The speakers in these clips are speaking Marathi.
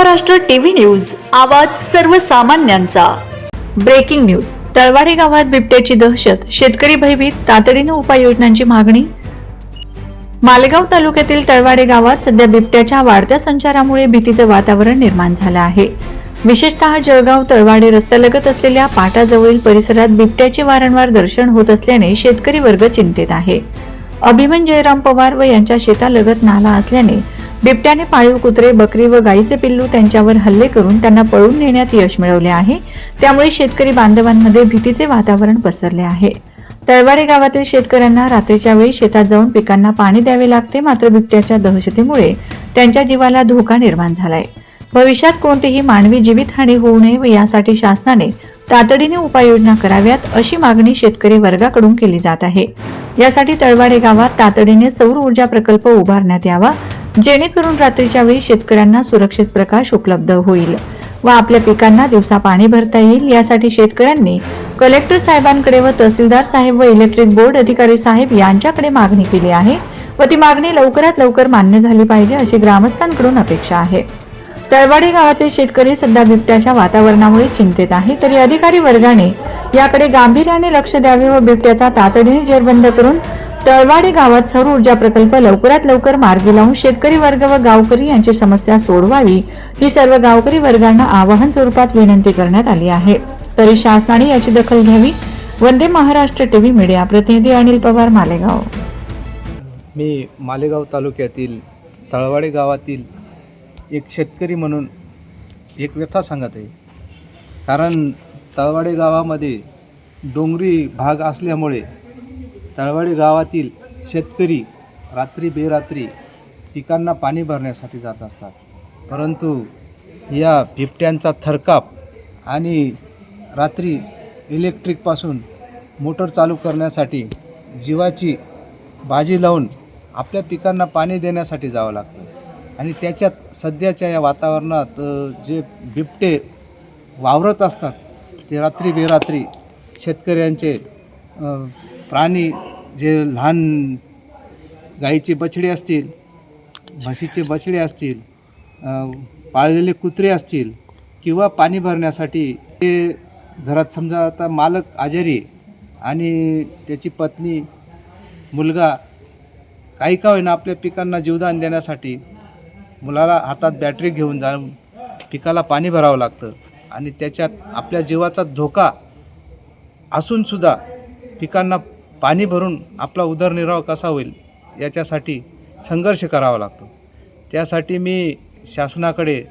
महाराष्ट्र टीव्ही न्यूज आवाज सर्वसामान्यांचा. Breaking news. तळवाडी गावात बिबट्याची दहशत. शेतकरी भयभीत. तातडीनं उपाययोजनांची मागणी. मालेगाव तालुक्यातील तळवाडे गावात सध्या बिबट्याच्या वाढत्या संचारामुळे भीतीचं वातावरण निर्माण झालं आहे. विशेषतः जळगाव तळवाडे रस्त्यालगत असलेल्या पाटाजवळील परिसरात बिबट्याचे वारंवार दर्शन होत असल्याने शेतकरी वर्ग चिंतेत आहे. अभिमन जयराम पवार व यांच्या शेतालगत नाला असल्याने बिबट्याने पाळीव कुत्रे बकरी व गाईचे पिल्लू त्यांच्यावर हल्ले करून त्यांना पळून नेण्यात यश मिळवले आहे. त्यामुळे शेतकरी बांधवांमध्ये भीतीचे वातावरण पसरले आहे. तळवाडे गावातील शेतकऱ्यांना रात्रीच्या वेळी शेतात जाऊन पिकांना पाणी द्यावे लागते मात्र बिबट्याच्या दहशतीमुळे त्यांच्या जीवाला धोका निर्माण झालाय. भविष्यात कोणतीही मानवी जीवितहानी होऊ नये व यासाठी शासनाने तातडीने उपाययोजना कराव्यात अशी मागणी शेतकरी वर्गाकडून केली जात आहे. यासाठी तळवाडे गावात तातडीने सौर ऊर्जा प्रकल्प उभारण्यात यावा जेणेकरून रात्रीच्या वेळी शेतकऱ्यांना सुरक्षित प्रकाश उपलब्ध होईल व आपल्या पिकांना दिवसा पाणी भरता येईल. यासाठी शेतकऱ्यांनी कलेक्टर साहेबांकडे व तहसीलदार साहेब व इलेक्ट्रिक बोर्ड अधिकारी साहेब यांच्याकडे मागणी केली आहे व ती मागणी लवकरात लवकर मान्य झाली पाहिजे अशी ग्रामस्थांकडून अपेक्षा आहे. तळवाडी गावातील शेतकरी सध्या बिबट्याच्या वातावरणामुळे चिंतेत आहे. तरी अधिकारी वर्गाने याकडे गांभीर्याने लक्ष द्यावे व बिबट्याचा तातडीने जेरबंद करून तळवाडे गावात सौर ऊर्जा प्रकल्प लवकरात लवकर मार्गी लावून शेतकरी वर्ग व गावकरी यांची समस्या सोडवावी ही सर्व गावकरी वर्गांना आवाहन स्वरूपात विनंती करण्यात आली आहे. तरी शासनाने याची दखल घ्यावी. वंदे महाराष्ट्र टीव्ही मीडिया प्रतिनिधी अनिल पवार मालेगाव. मी मालेगाव तालुक्यातील तळवाडे गावातील एक शेतकरी म्हणून एक व्यथा सांगत आहे. कारण तळवाडे गावामध्ये डोंगरी भाग असल्यामुळे तळवाडे गावातील शेतकरी रात्री बेरात्री पिकांना पाणी भरण्यासाठी जात असतात. परंतु या बिबट्यांचा थरकाप आणि रात्री इलेक्ट्रिकपासून मोटर चालू करण्यासाठी जीवाची बाजी लावून आपल्या पिकांना पाणी देण्यासाठी जावं लागतं. आणि त्याच्यात सध्याच्या या वातावरणात जे बिबटे वावरत असतात ते रात्री बेरात्री शेतकऱ्यांचे प्राणी जे लहान गाईचे बछडे असतील म्हशीचे बछडे असतील पाळलेले कुत्रे असतील किंवा पाणी भरण्यासाठी ते घरात समजा आता मालक आजारी आणि त्याची पत्नी मुलगा काही का होईना आपल्या पिकांना जीवदान देण्यासाठी मुलाला हातात बॅटरी घेऊन जाऊन पिकाला पाणी भरावं लागतं आणि त्याच्यात आपल्या जीवाचा धोका असूनसुद्धा पिकांना पाणी भरून आपला उदरनिर्वाह कसा होईल याच्यासाठी संघर्ष करावा लागतो. त्यासाठी मी शासनाकडे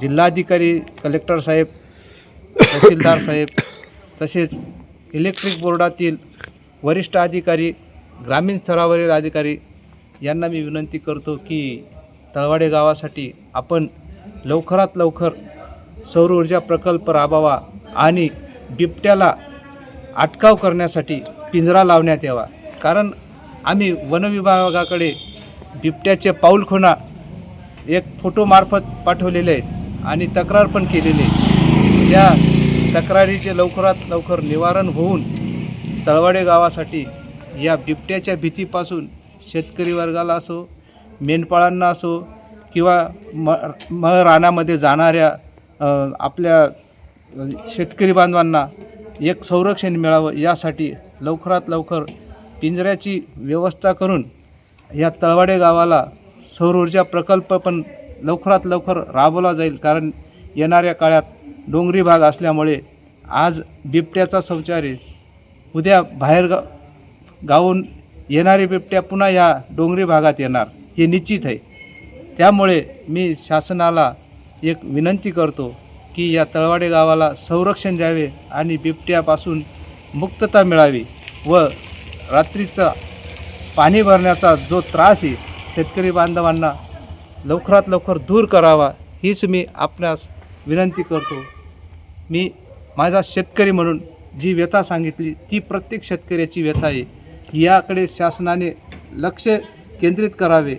जिल्हाधिकारी कलेक्टर साहेब तहसीलदार साहेब तसेच इलेक्ट्रिक बोर्डातील वरिष्ठ अधिकारी ग्रामीण स्तरावरील अधिकारी यांना मी विनंती करतो की तळवाडे गावासाठी आपण लवकरात लवकर सौर ऊर्जा प्रकल्प राबवा आणि बिबट्याला अटकाव करण्यासाठी पिंजरा लावण्यात यावा. कारण आम्ही वनविभागाकडे बिबट्याचे पाऊलखुणा एक फोटोमार्फत पाठवलेले आहेत आणि तक्रार पण केलेली आहे. या तक्रारीचे लवकरात लवकर निवारण होऊन तळवाडे गावासाठी या बिबट्याच्या भीतीपासून शेतकरी वर्गाला असो मेंढपाळांना असो किंवा म म रानामध्ये जाणाऱ्या आपल्या शेतकरी बांधवांना एक संरक्षण मिळावं यासाठी लवकरात लवकर पिंजऱ्याची व्यवस्था करून या तळवाडे गावाला सौर ऊर्जा प्रकल्प पण लवकरात लवकर राबवला जाईल. कारण येणाऱ्या काळात डोंगरी भाग असल्यामुळे आज बिबट्याचा शौचार्य उद्या बाहेर गा गावून येणारी बिबट्या पुन्हा या डोंगरी भागात येणार हे निश्चित आहे. त्यामुळे मी शासनाला एक विनंती करतो की या तळवाडे गावाला संरक्षण द्यावे आणि बिबट्यापासून मुक्तता मिळावी व रात्रीचा पाणी भरण्याचा जो त्रास आहे शेतकरी बांधवांना लवकरात लवकर दूर करावा हीच मी आपणास विनंती करतो. मी माझा शेतकरी म्हणून जी व्यथा सांगितली ती प्रत्येक शेतकऱ्याची व्यथा आहे. याकडे शासनाने लक्ष केंद्रित करावे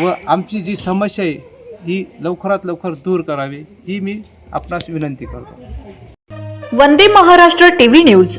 व आमची जी समस्या आहे ही लवकरात लवकर दूर करावी ही मी आपणास विनंती करतो. Vande Maharashtra TV news.